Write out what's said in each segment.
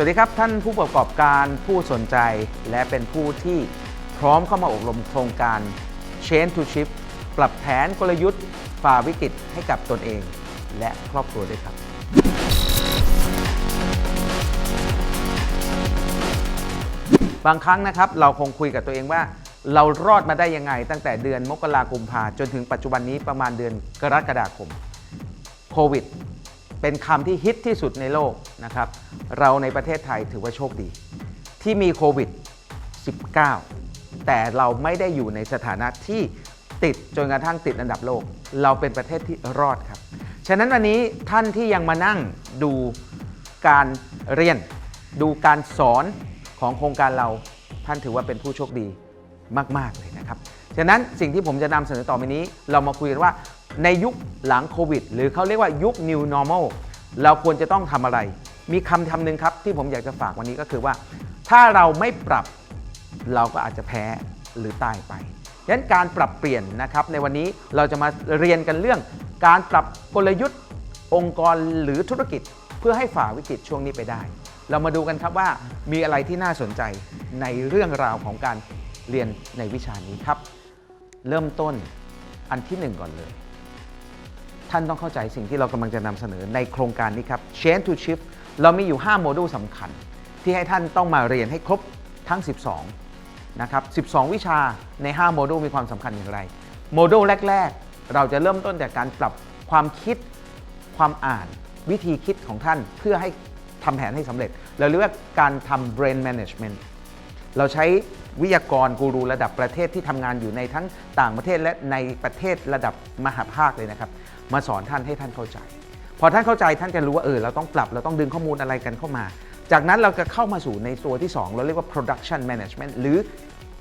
วัสดีครับท่านผู้ประกอบการผู้สนใจ และเป็นผู้ที่พร้อมเข้ามาอบรมโครงการ Change to Shift ปรับแผนกลยุทธ์ฝ่าวิกฤตให้กับตนเอง และครอบครัวด้วยครับ บางครั้งนะครับเราคงคุยกับตัวเองว่า เรารอดมาได้ยังไง ตั้งแต่เดือนมกราคมพาจนถึงปัจจุบันนี้ประมาณเดือนกรกฎาคมโควิด เป็นคำที่ฮิตที่สุดในโลกนะครับ เราในประเทศไทยถือว่าโชคดี ที่มีโควิด 19 แต่เราไม่ได้อยู่ในสถานะที่ติดจนกระทั่งติดอันดับโลก เราเป็นประเทศที่รอดครับ ฉะนั้นวันนี้ท่านที่ยังมานั่งดูการเรียน ดูการสอนของโครงการเราท่านถือว่าเป็นผู้โชคดีมาก ๆ เลยนะครับ ฉะนั้นสิ่งที่ผมจะนำเสนอต่อไปนี้ เรามาคุยกันว่า ในยุคหลังโควิด หรือเขาเรียกว่ายุค new normal เราควรจะต้องทำอะไร มีคำคำหนึ่งครับที่ผมอยากจะฝากวันนี้ก็คือว่า ถ้าเราไม่ปรับเราก็อาจจะแพ้หรือตายไปดังนั้นการปรับเปลี่ยนนะครับ ในวันนี้เราจะมาเรียนกันเรื่อง การปรับกลยุทธ์องค์กรหรือธุรกิจเพื่อให้ฝ่าวิกฤตช่วงนี้ไปได้ เรามาดูกันครับว่ามีอะไรที่น่าสนใจในเรื่องราวของการเรียนในวิชานี้ครับ เริ่มต้นอันที่หนึ่งก่อนเลย ท่านต้องเข้าใจสิ่งที่เรากำลังจะนำเสนอในโครงการนี้ครับ Change to Shift เรามีอยู่ 5 โมดูลสำคัญ ที่ให้ท่านต้องมาเรียนให้ครบทั้ง 12 นะครับ 12 วิชาใน 5 โมดูลมีความสำคัญอย่างไร โมดูลแรก ๆ เราจะเริ่มต้นจากการปรับความคิดความอ่าน วิธีคิดของท่านเพื่อให้ทำแผนให้สำเร็จ เราเรียกว่าการทำ brain management เราใช้วิทยากรกูรูระดับประเทศที่ทำงานอยู่ในทั้งต่างประเทศและในประเทศระดับมหาภาคเลยนะครับ มาสอนท่านให้ท่านเข้าใจ พอท่านเข้าใจท่านจะรู้ว่าเออเราต้องปรับเราต้องดึงข้อมูลอะไรกันเข้ามา จากนั้นเราจะเข้ามาสู่ในตัวที่ 2 เราเรียกว่า production management หรือ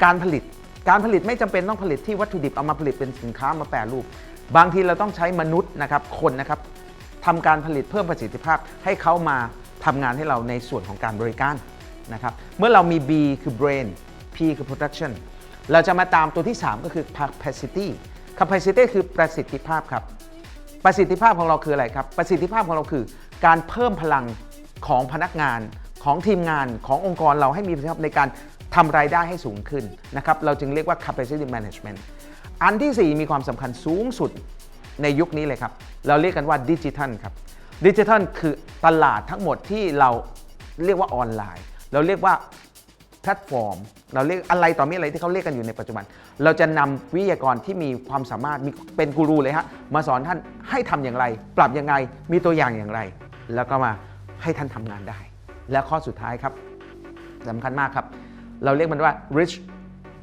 การผลิต การผลิตไม่จำเป็นต้องผลิตที่วัตถุดิบเอามาผลิตเป็นสินค้ามาแปรรูป บางทีเราต้องใช้มนุษย์นะครับคนนะครับทำการผลิตเพิ่มประสิทธิภาพให้เขามาทำงานให้เราในส่วนของการบริการ นะครับ เมื่อเรามี B คือ brain P คือ production เราจะมาตามตัวที่ 3 ก็คือ capacity capacity คือประสิทธิภาพครับ ประสิทธิภาพของเราคืออะไรครับ ประสิทธิภาพของเราคือ การเพิ่มพลังของพนักงานของทีมงานขององค์กรเราให้มีประสิทธิภาพในการทำรายได้ให้สูงขึ้นนะครับ เราจึงเรียกว่า capacity management อันที่ 4 มีความสำคัญสูงสุดในยุคนี้เลยครับ เราเรียกกันว่าดิจิทัลครับดิจิทัลคือตลาดทั้งหมดที่เราเรียกว่าออนไลน์ เราเรียกว่าแพลตฟอร์ม เราเรียกอะไรต่อมีอะไรที่เขาเรียกกันอยู่ในปัจจุบัน เราจะนำวิทยากรที่มีความสามารถมีเป็นกูรูเลยฮะมาสอนท่านให้ทำอย่างไร ปรับยังไงมีตัวอย่างอย่างไร แล้วก็มาให้ท่านทำงานได้ และข้อสุดท้ายครับสำคัญมากครับ เราเรียกมันว่า rich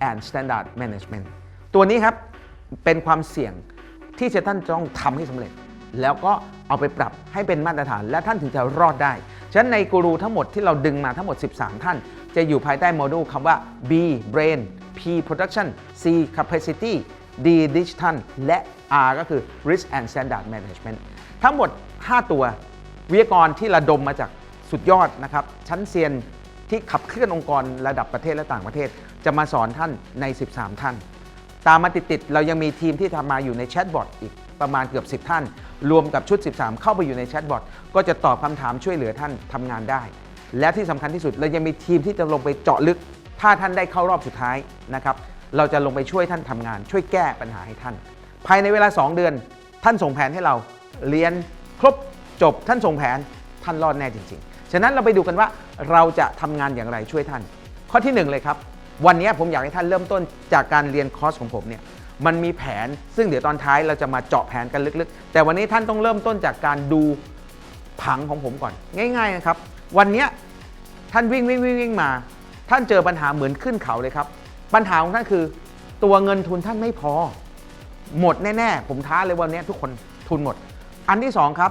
and standard management ตัวนี้ครับเป็นความเสี่ยงที่จะท่านต้องทำให้สำเร็จ แล้วก็เอาไปปรับให้เป็นมาตรฐาน และท่านถึงจะรอดได้ ฉะนั้นในกูรูทั้งหมดที่เราดึงมาทั้งหมด 13 ท่าน จะอยู่ภายใต้โมดูลคำว่า B brain P production C capacity D digital และ R ก็คือ risk and standard management ทั้งหมด 5 ตัว วิทยากรที่ระดมมาจากสุดยอดนะครับ ชั้นเซียนที่ขับเคลื่อนองค์กรระดับประเทศและต่างประเทศ จะมาสอนท่านใน 13 ท่าน ตามมาติดๆเรายังมีทีมที่ทำมาอยู่ในแชทบอทอีก ประมาณเกือบ 10 ท่าน รวมกับชุด 13 เข้าไปอยู่ในแชทบอทก็จะตอบคำถามช่วยเหลือท่านทำงานได้ และที่สำคัญที่สุดเรายังมีทีมที่จะลงไปเจาะลึก ถ้าท่านได้เข้ารอบสุดท้ายนะครับเราจะลงไปช่วยท่านทำงาน ช่วยแก้ปัญหาให้ท่าน ภายในเวลา 2 เดือน ท่านส่งแผนให้เราเรียนครบจบท่านส่งแผนท่านรอดแน่จริง ๆ ฉะนั้นเราไปดูกันว่าเราจะทำงานอย่างไรช่วยท่าน ข้อที่หนึ่งเลยครับ วันนี้ผมอยากให้ท่านเริ่มต้นจากการเรียนคอร์สของผมเนี่ย มันมีแผน ซึ่งเดี๋ยวตอนท้ายเราจะมาเจาะแผนกันลึกๆ แต่วันนี้ท่านต้องเริ่มต้นจากการดูผังของผมก่อน ง่ายๆนะครับ วันนี้ท่านวิ่งวิ่งวิ่งวิ่งมา ท่านเจอปัญหาเหมือนขึ้นเขาเลยครับ ปัญหาของท่านคือตัวเงินทุนท่านไม่พอ หมดแน่ๆ ผมท้าเลยวันนี้ทุกคนทุนหมด อันที่สองครับ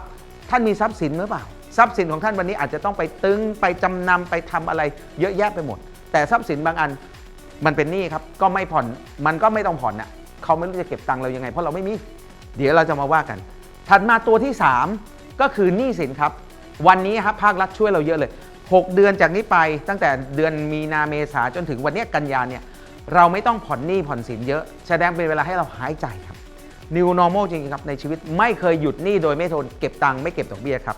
ท่านมีทรัพย์สินหรือเปล่า ทรัพย์สินของท่านวันนี้อาจจะต้องไปตึงไปจำนำไปทำอะไรเยอะแยะไปหมด แต่ทรัพย์สินบางอันมันเป็นหนี้ครับก็ไม่ผ่อนมันก็ไม่ต้องผ่อนน่ะ เขาไม่รู้จะเก็บตังค์เรายังไง เพราะเราไม่มี เดี๋ยวเราจะมาว่ากัน ถัดมาตัวที่ 3 ก็คือหนี้สินครับ วันนี้ครับภาครัฐช่วยเราเยอะเลย 6 เดือนจากนี้ไปตั้งแต่เดือนมีนาเมษาจนถึงวันนี้กันยาเนี่ยเราไม่ต้องผ่อนหนี้ผ่อนสินเยอะ แสดงเป็นเวลาให้เราหายใจครับ New normal จริงๆครับในชีวิตไม่เคยหยุดหนี้โดยไม่ทนเก็บตังค์ไม่เก็บดอกเบี้ยครับ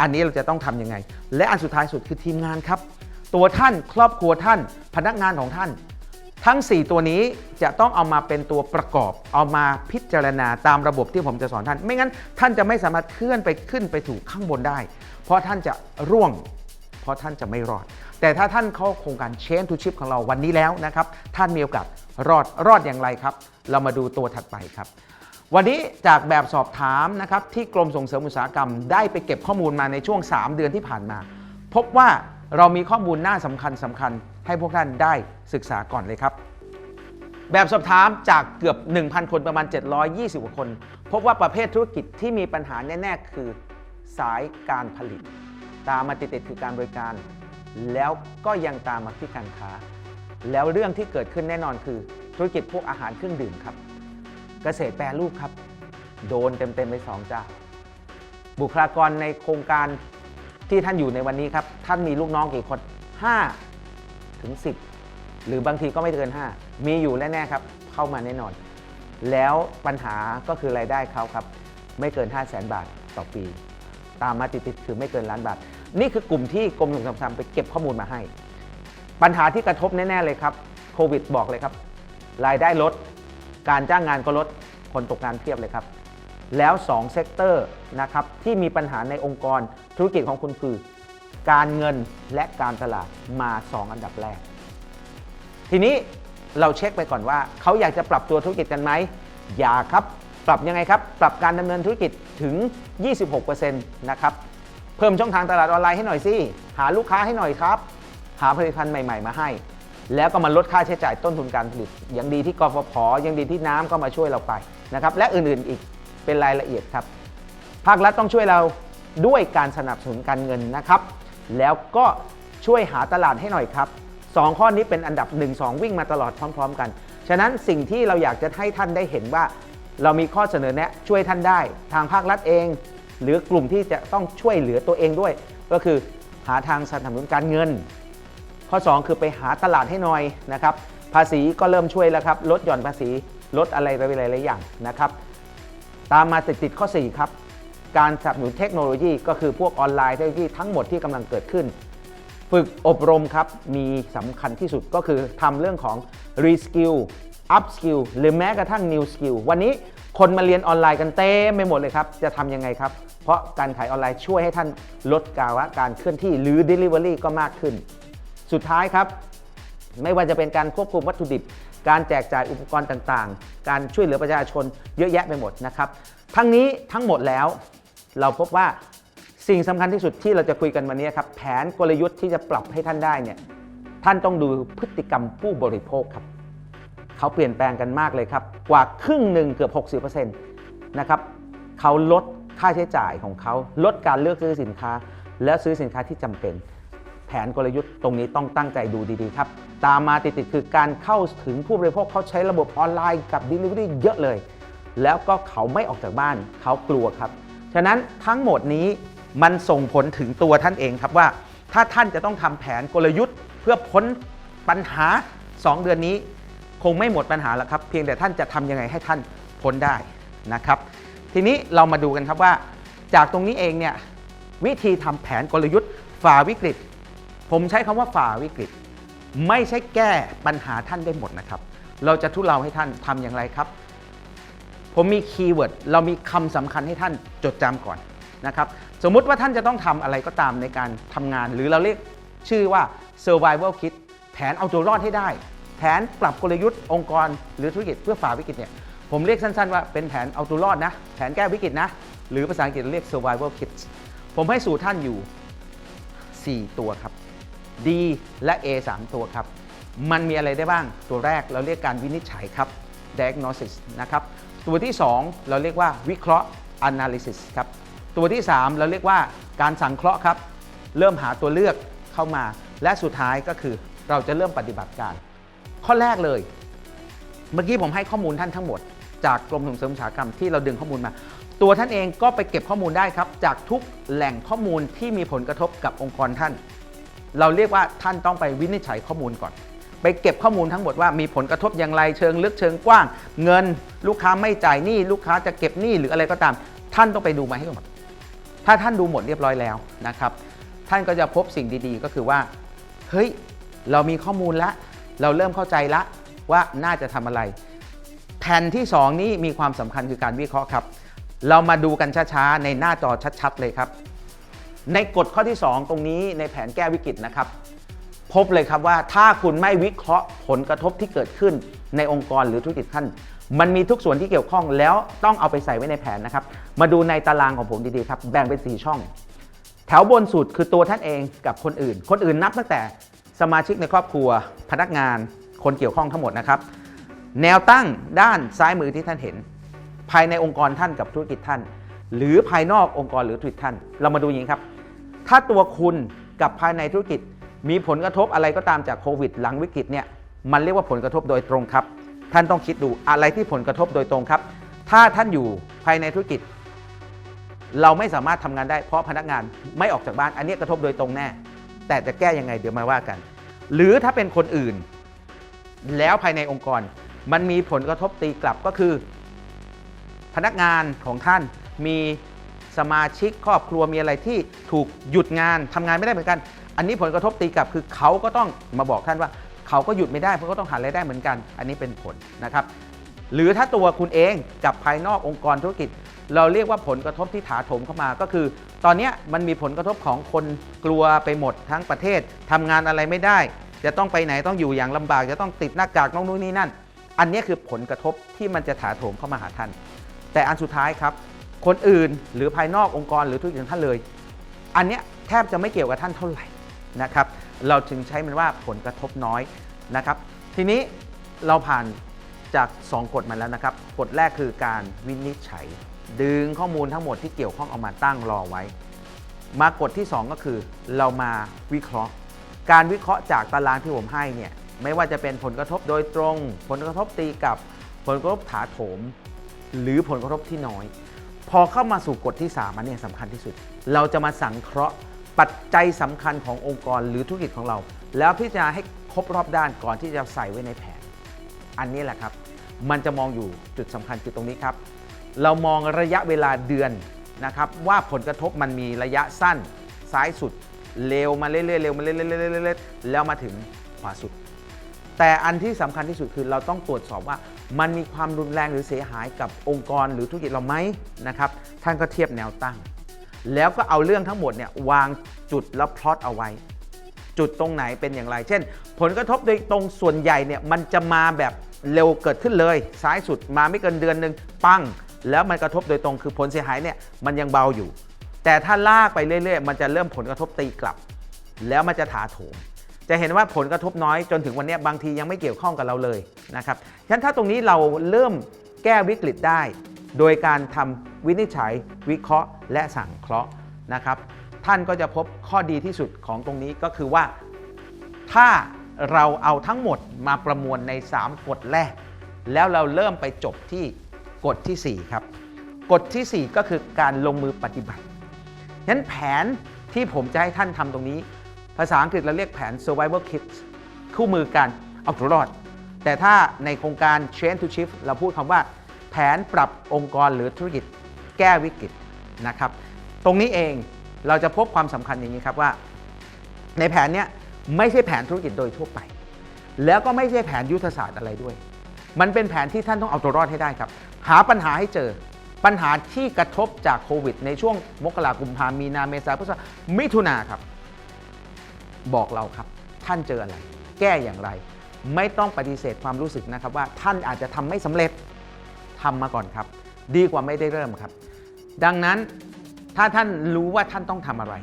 อันนี้เราจะต้องทำยังไง และอันสุดท้ายสุดคือทีมงานครับ ตัวท่านครอบครัวท่าน พนักงานของท่าน ทั้ง 4 ตัวนี้จะต้องเอามาเป็นตัวประกอบ เอามาพิจารณาตามระบบที่ผมจะสอนท่าน ไม่งั้นท่านจะไม่สามารถเคลื่อนไปขึ้นไปถูกข้างบนได้ เพราะท่านจะร่วง เพราะท่านจะไม่รอด แต่ถ้าท่านเข้าโครงการเชนทูชิพของเราวันนี้แล้วนะครับ ท่านมีโอกาสรอดรอดอย่างไรครับ เรามาดูตัวถัดไปครับวันนี้จากแบบสอบถามนะครับที่กรมส่งเสริมอุตสาหกรรมได้ไปเก็บข้อมูลมาในช่วง 3 เดือนที่ผ่านมา พบว่าเรามีข้อมูลหน้าสำคัญสำคัญ ให้พวกท่านได้ศึกษาก่อนเลยครับ แบบสอบถามจากเกือบ 1,000 คนประมาณ 720กว่าคน พบว่าประเภทธุรกิจที่มีปัญหาแน่ ๆ คือสายการผลิต ตามมาติดๆคือการบริการ แล้วก็ยังตามมาที่การค้า แล้วเรื่องที่เกิดขึ้นแน่นอนคือธุรกิจพวกอาหารเครื่องดื่มครับ เกษตรแปรรูปครับ โดนเต็มๆไปสองจ้าบุคลากรในโครงการที่ท่านอยู่ในวันนี้ครับ ท่านมีลูกน้องกี่คน 5 ถึง 10 หรือบางทีก็ไม่เกิน 5 มีอยู่แน่ๆครับ เข้ามาแน่นอน แล้วปัญหาก็คือรายได้เขาครับ ไม่เกิน 5 0 0แสนบาทต่อปี ตามมาติดๆคือไม่เกินล้านบาท นี่คือกลุ่มที่กรมส่งเสริมสาหกรรมไปเก็บข้อมูลมาให้ ปัญหาที่กระทบแน่ๆเลยครับโควิดบอกเลยครับ รายได้ลด การจ้างงานก็ลดคนตกงานเพียบเลยครับแล้ว2เซกเตอร์นะครับที่มีปัญหาในองค์กรธุรกิจของคุณคือ การเงินและการตลาดมา 2 อันดับแรก ทีนี้เราเช็คไปก่อนว่า เขาอยากจะปรับตัวธุรกิจกันไหมอย่าครับ ปรับยังไงครับ ปรับการดำเนินธุรกิจถึง 26%นะครับ เพิ่มช่องทางตลาดออนไลน์ให้หน่อยสิ หาลูกค้าให้หน่อยครับ หาผลิตภัณฑ์ใหม่ ๆ มาให้ แล้วก็มาลดค่าใช้จ่ายต้นทุนการผลิตอย่างดีที่กฟผยังดีที่น้ำก็มาช่วยเราไปนะครับ และอื่นๆอีกเป็นรายละเอียดครับ ภาครัฐต้องช่วยเราด้วยการสนับสนุนการเงินนะครับ แล้วก็ช่วยหาตลาดให้หน่อยครับสองข้อนี้เป็นอันดับ 1 2 วิ่งมาตลอดพร้อม ๆ กัน ฉะนั้นสิ่งที่เราอยากจะให้ท่านได้เห็นว่า เรามีข้อเสนอแนะช่วยท่านได้ ทางภาครัฐเอง หรือกลุ่มที่จะต้องช่วยเหลือตัวเองด้วย ก็คือหาทางสนับสนุนการเงิน ข้อ 2 คือไปหาตลาดให้หน่อยนะครับภาษีก็เริ่มช่วยแล้วครับลดหย่อนภาษีลดอะไรไปหลายๆอย่างนะครับ ตามมาติดๆข้อ 4 ครับ การสนับสนุนเทคโนโลยี ก็คือพวกออนไลน์เทคโนโลยีทั้งหมดที่กำลังเกิดขึ้น ฝึกอบรมครับมีสำคัญที่สุดก็คือทำเรื่องของ reskill upskill หรือแม้กระทั่ง new skill วันนี้คนมาเรียนออนไลน์กันเต็มไปหมดเลยครับ จะทำยังไงครับ เพราะการขายออนไลน์ช่วยให้ท่านลดกาวะการเคลื่อนที่หรือ delivery ก็มากขึ้น สุดท้ายครับ ไม่ว่าจะเป็นการควบคุมวัตถุดิบ การแจกจ่ายอุปกรณ์ต่างๆ การช่วยเหลือประชาชนเยอะแยะไปหมดนะครับ ทั้งนี้ทั้งหมดแล้ว เราพบว่าสิ่งสำคัญที่สุดที่เราจะคุยกันวันนี้ครับ แผนกลยุทธ์ที่จะปรับให้ท่านได้เนี่ยท่านต้องดูพฤติกรรมผู้บริโภคครับเขาเปลี่ยนแปลงกันมากเลยครับ กว่าครึ่งหนึ่งเกือบ 60%นะครับเขาลดค่าใช้จ่ายของเขา ลดการเลือกซื้อสินค้า แล้วซื้อสินค้าที่จำเป็น แผนกลยุทธ์ตรงนี้ต้องตั้งใจดูดีๆครับ ตามมาติดๆคือการเข้าถึงผู้บริโภคเขาใช้ระบบออนไลน์กับ Delivery เยอะเลย แล้วก็เขาไม่ออกจากบ้านเขากลัวครับ ฉะนั้นทั้งหมดนี้มันส่งผลถึงตัวท่านเองครับว่า ถ้าท่านจะต้องทำแผนกลยุทธ์ เพื่อพ้นปัญหา 2 เดือนนี้ คงไม่หมดปัญหาแล้วครับ เพียงแต่ท่านจะทำยังไงให้ท่านพ้นได้นะครับ ทีนี้เรามาดูกันครับว่า จากตรงนี้เองเนี่ยวิธีทำแผนกลยุทธ์ฝ่าวิกฤต ผมใช้คำว่าฝ่าวิกฤต ไม่ใช่แก้ปัญหาท่านได้หมดนะครับ เราจะทุเลาให้ท่านทำอย่างไรครับ ผมมีคีย์เวิร์ดเรามีคำสำคัญให้ท่านจดจำก่อนนะครับ สมมุติว่าท่านจะต้องทำอะไรก็ตามในการทำงาน หรือเราเรียกชื่อว่า survival kit แผนเอาตัวรอดให้ได้ แผนปรับกลยุทธ์องค์กรหรือธุรกิจเพื่อฝ่าวิกฤตเนี่ยผมเรียกสั้นๆว่าเป็นแผนเอาตัวรอดนะ แผนแก้วิกฤตนะ หรือภาษาอังกฤษเราเรียก survival kit ผมให้สู่ท่านอยู่ 4 ตัวครับ D และ A 3 ตัวครับ มันมีอะไรได้บ้าง ตัวแรกเราเรียกการวินิจฉัยครับ diagnosis นะครับ ตัวที่ 2 เราเรียกว่าวิเคราะห์ analysis ครับ ตัวที่ 3 เราเรียกว่าการสังเคราะห์ครับ เริ่มหาตัวเลือกเข้ามา และสุดท้ายก็คือเราจะเริ่มปฏิบัติการ ข้อแรกเลย เมื่อกี้ผมให้ข้อมูลท่านทั้งหมด จากกรมส่งเสริมอุตสาหกรรมที่เราดึงข้อมูลมา ตัวท่านเองก็ไปเก็บข้อมูลได้ครับ จากทุกแหล่งข้อมูลที่มีผลกระทบกับองค์กรท่าน เราเรียกว่าท่านต้องไปวินิจฉัยข้อมูลก่อน ไปเก็บข้อมูลทั้งหมดว่ามีผลกระทบอย่างไรเชิงลึกเชิงกว้าง เงินลูกค้าไม่จ่ายหนี้ลูกค้าจะเก็บหนี้หรืออะไรก็ตาม ท่านต้องไปดูมาให้หมด ถ้าท่านดูหมดเรียบร้อยแล้วนะครับ ท่านก็จะพบสิ่งดีๆ ก็คือว่าเฮ้ยเรามีข้อมูลละ เราเริ่มเข้าใจละว่าน่าจะทำอะไร แผ่นที่ 2 นี้มีความสำคัญคือการวิเคราะห์ครับ เรามาดูกันช้าๆ ในหน้าจอชัดๆ เลยครับ ในกฎข้อที่ 2 ตรงนี้ในแผนแก้วิกฤตนะครับ พบเลยครับว่าถ้าคุณไม่วิเคราะห์ผลกระทบที่เกิดขึ้นในองค์กรหรือธุรกิจท่าน มันมีทุกส่วนที่เกี่ยวข้องแล้วต้องเอาไปใส่ไว้ในแผนนะครับ มาดูในตารางของผมดีๆครับ แบ่งเป็น 4 ช่อง แถวบนสุดคือตัวท่านเองกับคนอื่น คนอื่นนับตั้งแต่สมาชิกในครอบครัว พนักงาน คนเกี่ยวข้องทั้งหมดนะครับ แนวตั้งด้านซ้ายมือที่ท่านเห็น ภายในองค์กรท่านกับธุรกิจท่าน หรือภายนอกองค์กรหรือธุรกิจท่าน เรามาดูอย่างนี้ครับ ถ้าตัวคุณกับภายในธุรกิจ มีผลกระทบอะไรก็ตามจากโควิด หลังวิกฤตเนี่ยมันเรียกว่าผลกระทบโดยตรงครับ ท่านต้องคิดดูอะไรที่ผลกระทบโดยตรงครับ ถ้าท่านอยู่ภายในธุรกิจ เราไม่สามารถทำงานได้เพราะพนักงานไม่ออกจากบ้านอันนี้กระทบโดยตรงแน่ แต่จะแก้ยังไงเดี๋ยวมาว่ากัน หรือถ้าเป็นคนอื่น แล้วภายในองค์กร มันมีผลกระทบตีกลับก็คือ พนักงานของท่านมี สมาชิกครอบครัวมีอะไรที่ถูกหยุดงานทำงานไม่ได้เหมือนกัน อันนี้ผลกระทบตีกลับคือเขาก็ต้องมาบอกท่านว่า เขาก็หยุดไม่ได้เพราะก็ต้องหารายได้เหมือนกัน อันนี้เป็นผลนะครับ หรือถ้าตัวคุณเองกับภายนอกองค์กรธุรกิจ เราเรียกว่าผลกระทบที่ถาโถมเข้ามาก็คือ ตอนเนี้ยมันมีผลกระทบของคนกลัวไปหมดทั้งประเทศทำงานอะไรไม่ได้ จะต้องไปไหนต้องอยู่อย่างลำบาก จะต้องติดหน้ากากน้องนู่นนี่นั่น อันนี้คือผลกระทบที่มันจะถาโถมเข้ามาหาท่าน แต่อันสุดท้ายครับ คนอื่น หรือภายนอกองค์กรหรือธุรกิจของท่านเลย อันเนี้ยแทบจะไม่เกี่ยวกับท่านเท่าไหร่นะครับเราจึงใช้มันว่าผลกระทบน้อยนะครับ ทีนี้เราผ่านจาก 2 กฎมาแล้วนะครับ กฎแรกคือการวินิจฉัย ดึงข้อมูลทั้งหมดที่เกี่ยวข้องเอามาตั้งรอไว้ มากฎที่ 2 ก็คือ เรามาวิเคราะห์ การวิเคราะห์จากตารางที่ผมให้เนี่ยไม่ว่าจะเป็นผลกระทบโดยตรง ผลกระทบตีกับผลกระทบถาโถม หรือผลกระทบที่น้อย อเข้ามาสู่กฎที่3อันเนี้สำคัญที่สุด เราจะมาสังเคราะห์ปัจจัยสำคัญขององค์กรหรือธุรกิจของเรา แล้วพิจารณาให้ครบรอบด้านก่อนที่จะใส่ไว้ในแผน อันนี้แหละครับ มันจะมองอยู่จุดสำคัญคือตรงนี้ครับ เรามองระยะเวลาเดือนนะครับว่าผลกระทบมันมีระยะสั้นซ้ายสุดเร็วมาเรื่อยๆเร็วมาเรื่อยๆเรื่อยๆเรื่อยๆแล้วมาถึงขวาสุด แต่อันที่สำคัญที่สุดคือเราต้องตรวจสอบว่า มันมีความรุนแรงหรือเสียหายกับองค์กรหรือธุรกิจเราไหมนะครับท่านก็เทียบแนวตั้ง แล้วก็เอาเรื่องทั้งหมดเนี่ยวางจุดแล้วพลอตเอาไว้ จุดตรงไหนเป็นอย่างไร เช่น ผลกระทบโดยตรงส่วนใหญ่เนี่ยมันจะมาแบบเร็วเกิดขึ้นเลย ซ้ายสุดมาไม่เกินเดือนหนึ่งปั้ง แล้วมันกระทบโดยตรงคือผลเสียหายเนี่ยมันยังเบาอยู่ แต่ถ้าลากไปเรื่อย ๆ มันจะเริ่มผลกระทบตีกลับ แล้วมันจะถาโถม จะเห็นว่าผลกระทบน้อยจนถึงวันนี้บางทียังไม่เกี่ยวข้องกับเราเลยนะครับฉะนั้นถ้าตรงนี้เราเริ่มแก้วิกฤตได้ โดยการทำวินิจฉัย วิเคราะห์ และสั่งเคราะห์นะครับ ท่านก็จะพบข้อดีที่สุดของตรงนี้ก็คือว่า ถ้าเราเอาทั้งหมดมาประมวลใน 3 กฎแรก แล้วเราเริ่มไปจบที่กฎทีสี่4 ครับ กฎทีสี่ 4 ก็คือการลงมือปฏิบัติงั้นแผนที่ผมจะให้ท่านทำตรงนี้ ภาษาอังกฤษเราเรียกแผน survival kit คู่มือการเอาตัวรอด แต่ถ้าในโครงการ Change to Shift เราพูดคำว่า แผนปรับองค์กรหรือธุรกิจ แก้วิกฤตนะครับ ตรงนี้เองเราจะพบความสำคัญอย่างนี้ครับว่า ในแผนเนี้ยไม่ใช่แผนธุรกิจโดยทั่วไป แล้วก็ไม่ใช่แผนยุทธศาสตร์อะไรด้วย มันเป็นแผนที่ท่านต้องเอาตัวรอดให้ได้ครับ หาปัญหาให้เจอปัญหาที่กระทบจากโควิด ในช่วงมกราคมกุมภามีนาเมษาพฤษภามิถุนาครับ บอกเราครับ ท่านเจออะไร แก้อย่างไร ไม่ต้องปฏิเสธความรู้สึกนะครับว่าท่านอาจจะทำไม่สำเร็จทำมาก่อนครับ ดีกว่าไม่ได้เริ่มครับ ดังนั้นถ้าท่านรู้ว่าท่านต้องทำอะไร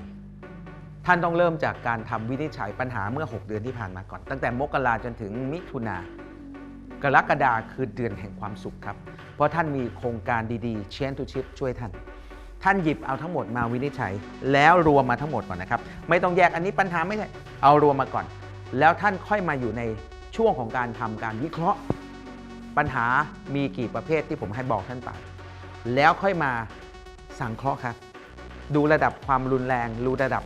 ท่านต้องเริ่มจากการทำวินิจฉัยปัญหาเมื่อ 6 เดือนที่ผ่านมาก่อน ตั้งแต่มกราจนถึงมิถุนากรกฎาคือเดือนแห่งความสุขครับ เพราะท่านมีโครงการดีๆ Change to Shift ช่วยท่าน ท่านหยิบเอาทั้งหมดมาวินิจฉัย แล้วรวมมาทั้งหมดก่อนนะครับ ไม่ต้องแยกอันนี้ปัญหาไม่ใช่เอารวมมาก่อน แล้วท่านค่อยมาอยู่ในช่วงของการทำการวิเคราะห์ ปัญหามีกี่ประเภทที่ผมให้บอกท่านไปแล้วค่อยมาสังเคราะห์ครับ ดูระดับความรุนแรง ดูระดับ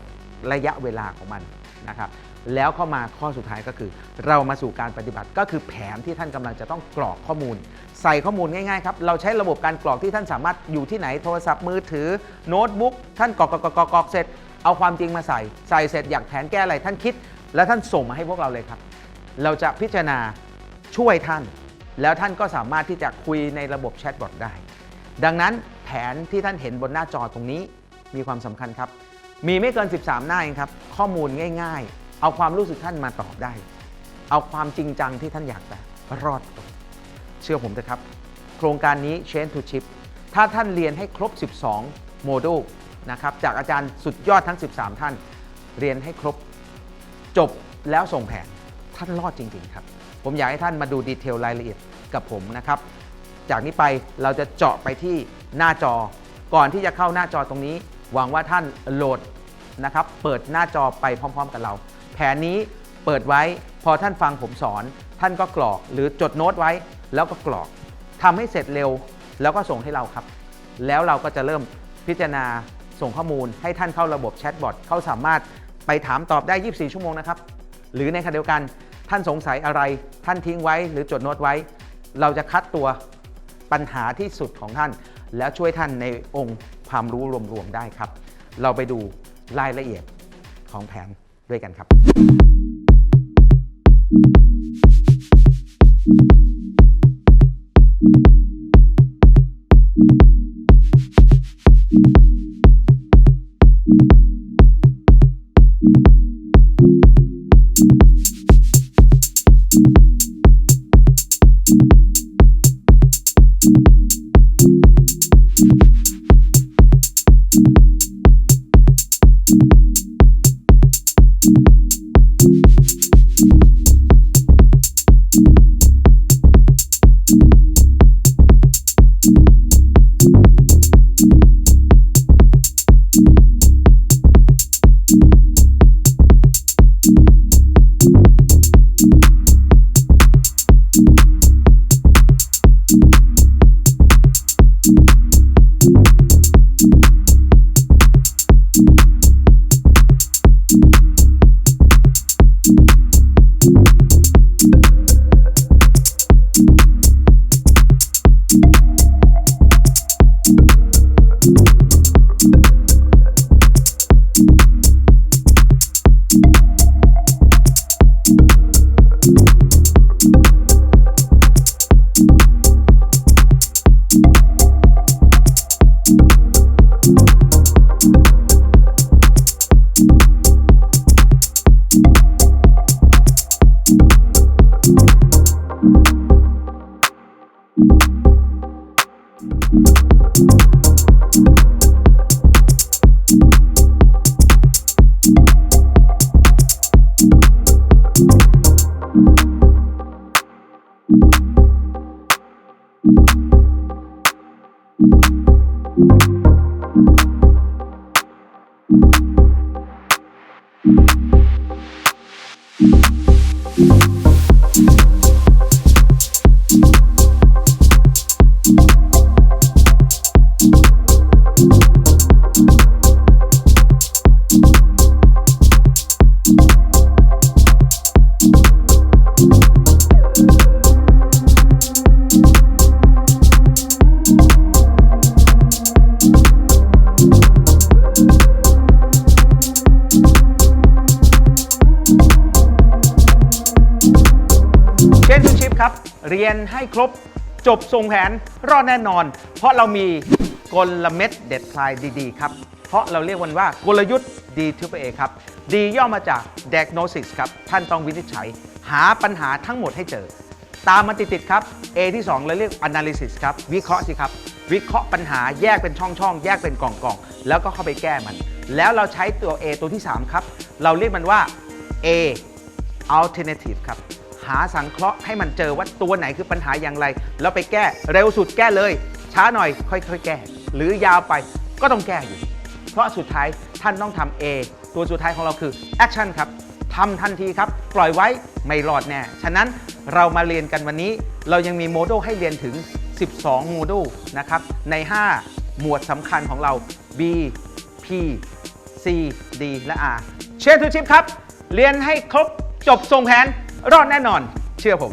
ระยะเวลาของมันนะครับ แล้วเข้ามาข้อสุดท้ายก็คือ เรามาสู่การปฏิบัติก็คือแผนที่ท่านกำลังจะต้องกรอกข้อมูล ใส่ข้อมูลง่ายๆครับเราใช้ระบบการกรอกที่ท่านสามารถอยู่ที่ไหนโทรศัพท์มือถือโน้ตบุ๊กท่านกรอกกรอกกรอกกรอกเสร็จ เอาความจริงมาใส่ใส่เสร็จอยากแผนแก้อะไรท่านคิด แล้วท่านส่งมาให้พวกเราเลยครับ เราจะพิจารณาช่วยท่าน แล้วท่านก็สามารถที่จะคุยในระบบแชทบอทได้ ดังนั้นแผนที่ท่านเห็นบนหน้าจอตรงนี้มีความสำคัญครับ มีไม่เกิน 13 หน้าเองครับ ข้อมูลง่าย ๆ เอาความรู้สึกท่านมาตอบได้ เอาความจริงจังที่ท่านอยากจะรอดเชื่อผมเถอะครับ โครงการนี้ Chain to Chip ถ้าท่านเรียนให้ครบ 12 โมดูลนะครับจากอาจารย์สุดยอดทั้ง 13 ท่าน เรียนให้ครบจบแล้วส่งแผนท่านรอดจริง ๆ ครับ ผมอยากให้ท่านมาดูดีเทลรายละเอียดกับผมนะครับ จากนี้ไปเราจะเจาะไปที่หน้าจอ ก่อนที่จะเข้าหน้าจอตรงนี้ หวังว่าท่านโหลดนะครับ เปิดหน้าจอไปพร้อม ๆ กับเรา แผนนี้เปิดไว้ พอท่านฟังผมสอน ท่านก็กรอกหรือจดโน้ตไว้ แล้วก็กรอกทำให้เสร็จเร็วแล้วก็ส่งให้เราครับ แล้วเราก็จะเริ่มพิจารณาส่งข้อมูลให้ท่านเข้าระบบแชทบอทเขาสามารถไปถามตอบได้ 24 ชั่วโมงนะครับ หรือในขณะเดียวกันท่านสงสัยอะไร ท่านทิ้งไว้ หรือจดโน้ตไว้ เราจะคัดตัวปัญหาที่สุดของท่าน แล้วช่วยท่านในองค์ความรู้รวมๆได้ครับ เราไปดูรายละเอียดของแผน ด้วยกันครับ ครับ เรียนให้ครบจบทรงแผนรอดแน่นอน เพราะเรามีกลเม็ดเด็ดพลายดีๆครับ เพราะเราเรียกมันว่ากลยุทธ์ D to A ครับ D ย่อมาจาก diagnosis ครับ ท่านต้องวินิจฉัย หาปัญหาทั้งหมดให้เจอ ตามมาติดๆครับ A ที่ 2 เราเรียก analysis ครับ วิเคราะห์สิครับ วิเคราะห์ปัญหาแยกเป็นช่องๆ แยกเป็นกล่องๆ แล้วก็เข้าไปแก้มัน แล้วเราใช้ตัว A ตัวที่ 3 ครับ เราเรียกมันว่า A alternative ครับ หาสังเคราะห์ให้มันเจอว่าตัวไหนคือปัญหาอย่างไร แล้วไปแก้เร็วสุดแก้เลย ช้าหน่อยค่อยๆ แก้ หรือยาวไปก็ต้องแก้อยู่ เพราะสุดท้ายท่านต้องทำ A ตัวสุดท้ายของเราคือ Action ครับทำทันทีครับ ปล่อยไว้ไม่รอดแน่ ฉะนั้นเรามาเรียนกันวันนี้ เรายังมีโมดูลให้เรียนถึง 12 โมดูลนะครับ ใน 5 หมวดสำคัญของเรา B P C D และ R เชนทูชิปครับ เรียนให้ครบจบทรงแผน รอดแน่นอน เชื่อผม